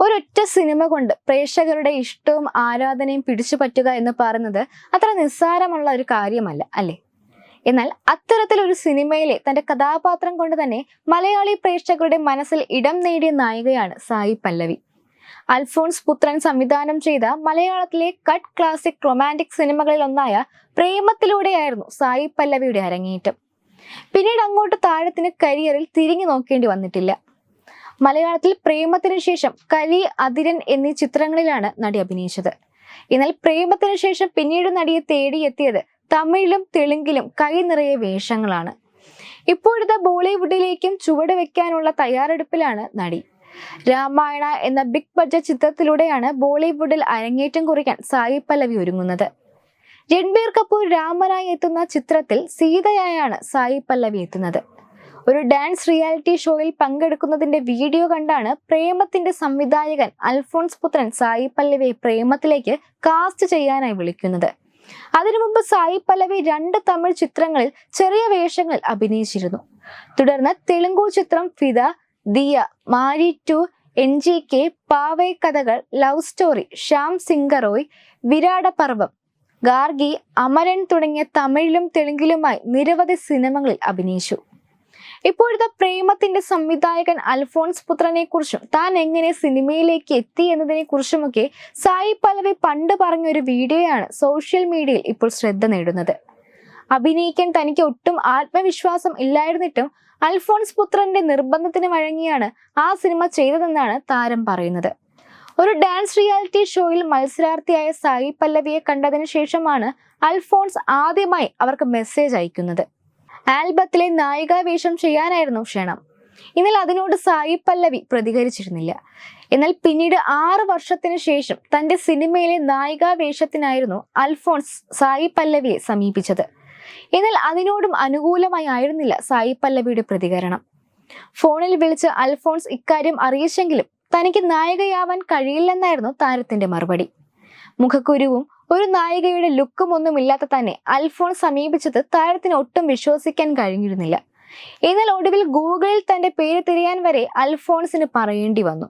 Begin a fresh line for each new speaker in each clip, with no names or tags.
ഒരൊറ്റ സിനിമ കൊണ്ട് പ്രേക്ഷകരുടെ ഇഷ്ടവും ആരാധനയും പിടിച്ചു പറ്റുക എന്ന് പറയുന്നത് അത്ര നിസ്സാരമുള്ള ഒരു കാര്യമല്ല അല്ലേ? എന്നാൽ അത്തരത്തിലൊരു സിനിമയിലെ തന്റെ കഥാപാത്രം കൊണ്ട് തന്നെ മലയാളി പ്രേക്ഷകരുടെ മനസ്സിൽ ഇടം നേടിയ നായികയാണ് സായി പല്ലവി. അൽഫോൺസ് പുത്രൻ സംവിധാനം ചെയ്ത മലയാളത്തിലെ കട്ട് ക്ലാസിക് റൊമാന്റിക് സിനിമകളിൽ ഒന്നായ പ്രേമത്തിലൂടെയായിരുന്നു സായി പല്ലവിയുടെ അരങ്ങേറ്റം. പിന്നീട് അങ്ങോട്ട് താഴത്തിന് കരിയറിൽ തിരിഞ്ഞു നോക്കേണ്ടി വന്നിട്ടില്ല. മലയാളത്തിൽ പ്രേമത്തിന് ശേഷം കലി അതിരൻ എന്നീ ചിത്രങ്ങളിലാണ് നടി അഭിനയിച്ചത്. എന്നാൽ പ്രേമത്തിന് ശേഷം പിന്നീട് നടിയെ തേടിയെത്തിയത് തമിഴിലും തെലുങ്കിലും കൈ നിറയെ വേഷങ്ങളാണ്. ഇപ്പോഴത്തെ ബോളിവുഡിലേക്കും ചുവട് വെക്കാനുള്ള തയ്യാറെടുപ്പിലാണ് നടി. രാമായണ എന്ന ബിഗ് ബഡ്ജറ്റ് ചിത്രത്തിലൂടെയാണ് ബോളിവുഡിൽ അരങ്ങേറ്റം കുറിക്കാൻ സായി പല്ലവി ഒരുങ്ങുന്നത്. രൺബീർ കപൂർ രാമനായി എത്തുന്ന ചിത്രത്തിൽ സീതയായാണ് സായി പല്ലവി എത്തുന്നത്. ഒരു ഡാൻസ് റിയാലിറ്റി ഷോയിൽ പങ്കെടുക്കുന്നതിന്റെ വീഡിയോ കണ്ടാണ് പ്രേമത്തിന്റെ സംവിധായകൻ അൽഫോൺസ് പുത്രൻ സായി പല്ലവിയെ പ്രേമത്തിലേക്ക് കാസ്റ്റ് ചെയ്യാനായി വിളിക്കുന്നത്. അതിനു മുമ്പ് സായി പല്ലവി രണ്ട് തമിഴ് ചിത്രങ്ങളിൽ ചെറിയ വേഷങ്ങൾ അഭിനയിച്ചിരുന്നു. തുടർന്ന് തെലുങ്കു ചിത്രം Fidaa Dia Maari two N G K Paavai Kathakal love story Shyam Singha Roy Virata Parvam Gargi Amaran തുടങ്ങിയ തമിഴിലും തെലുങ്കിലുമായി നിരവധി സിനിമകളിൽ അഭിനയിച്ചു. ഇപ്പോഴത്തെ പ്രേമത്തിന്റെ സംവിധായകൻ അൽഫോൺസ് പുത്രനെ കുറിച്ചും താൻ എങ്ങനെ സിനിമയിലേക്ക് എത്തി എന്നതിനെ കുറിച്ചുമൊക്കെ സായി പല്ലവി പണ്ട് പറഞ്ഞ ഒരു വീഡിയോയാണ് സോഷ്യൽ മീഡിയയിൽ ഇപ്പോൾ ശ്രദ്ധ നേടുന്നത്. അഭിനയിക്കാൻ തനിക്ക് ഒട്ടും ആത്മവിശ്വാസം ഇല്ലായിരുന്നിട്ടും അൽഫോൺസ് പുത്രന്റെ നിർബന്ധത്തിന് വഴങ്ങിയാണ് ആ സിനിമ ചെയ്തതെന്നാണ് താരം പറയുന്നത്. ഒരു ഡാൻസ് റിയാലിറ്റി ഷോയിൽ മത്സരാർത്ഥിയായ സായി പല്ലവിയെ കണ്ടതിന് ശേഷമാണ് അൽഫോൺസ് ആദ്യമായി അവർക്ക് മെസ്സേജ് അയക്കുന്നത്. ആൽബത്തിലെ നായികാ വേഷം ചെയ്യാനായിരുന്നു ക്ഷണം. എന്നാൽ അതിനോട് സായി പല്ലവി പ്രതികരിച്ചിരുന്നില്ല. എന്നാൽ പിന്നീട് ആറു വർഷത്തിന് ശേഷം തന്റെ സിനിമയിലെ നായികാ വേഷത്തിനായിരുന്നു അൽഫോൺസ് സായി പല്ലവിയെ സമീപിച്ചത്. എന്നാൽ അതിനോടും അനുകൂലമായി ആയിരുന്നില്ല സായി പല്ലവിയുടെ പ്രതികരണം. ഫോണിൽ വിളിച്ച് അൽഫോൺസ് ഇക്കാര്യം അറിയിച്ചെങ്കിലും തനിക്ക് നായികയാവാൻ കഴിയില്ലെന്നായിരുന്നു താരത്തിന്റെ മറുപടി. മുഖക്കുരുവും ഒരു നായികയുടെ ലുക്കും ഒന്നും ഇല്ലാത്ത തന്നെ അൽഫോൺ സമീപിച്ചത് താരത്തിന് ഒട്ടും വിശ്വസിക്കാൻ കഴിഞ്ഞിരുന്നില്ല. എന്നാൽ ഒടുവിൽ ഗൂഗിളിൽ തന്റെ പേര് തിരയാൻ വരെ അൽഫോൺസിന് പറയേണ്ടി വന്നു.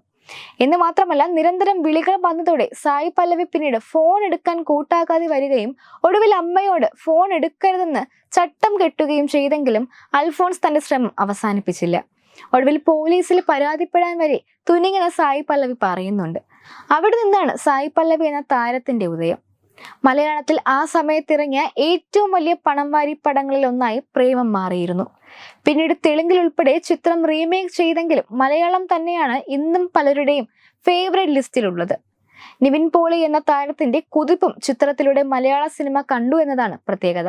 എന്ന് മാത്രമല്ല നിരന്തരം വിളികൾ വന്നതോടെ സായി പല്ലവി പിന്നീട് ഫോൺ എടുക്കാൻ കൂട്ടാക്കാതെ വരികയും ഒടുവിൽ അമ്മയോട് ഫോൺ എടുക്കരുതെന്ന് ചട്ടം കെട്ടുകയും ചെയ്തെങ്കിലും അൽഫോൺസ് തന്റെ ശ്രമം അവസാനിപ്പിച്ചില്ല. ഒടുവിൽ പോലീസിൽ പരാതിപ്പെടാൻ വരെ തുനിങ്ങനെ സായി പല്ലവി പറയുന്നുണ്ട്. അവിടെ നിന്നാണ് സായി പല്ലവി എന്ന താരത്തിന്റെ ഉദയം. മലയാളത്തിൽ ആ സമയത്തിറങ്ങിയ ഏറ്റവും വലിയ പണം വാരി പടങ്ങളിൽ ഒന്നായി പ്രേമം മാറിയിരുന്നു. പിന്നീട് തെലുങ്കിൽ ഉൾപ്പെടെ ചിത്രം റീമേക്ക് ചെയ്തെങ്കിലും മലയാളം തന്നെയാണ് ഇന്നും പലരുടെയും ഫേവറേറ്റ് ലിസ്റ്റിലുള്ളത് നിവിൻ പോളി എന്ന താരത്തിന്റെ കുതിപ്പും ചിത്രത്തിലൂടെ മലയാള സിനിമ കണ്ടു എന്നതാണ് പ്രത്യേകത.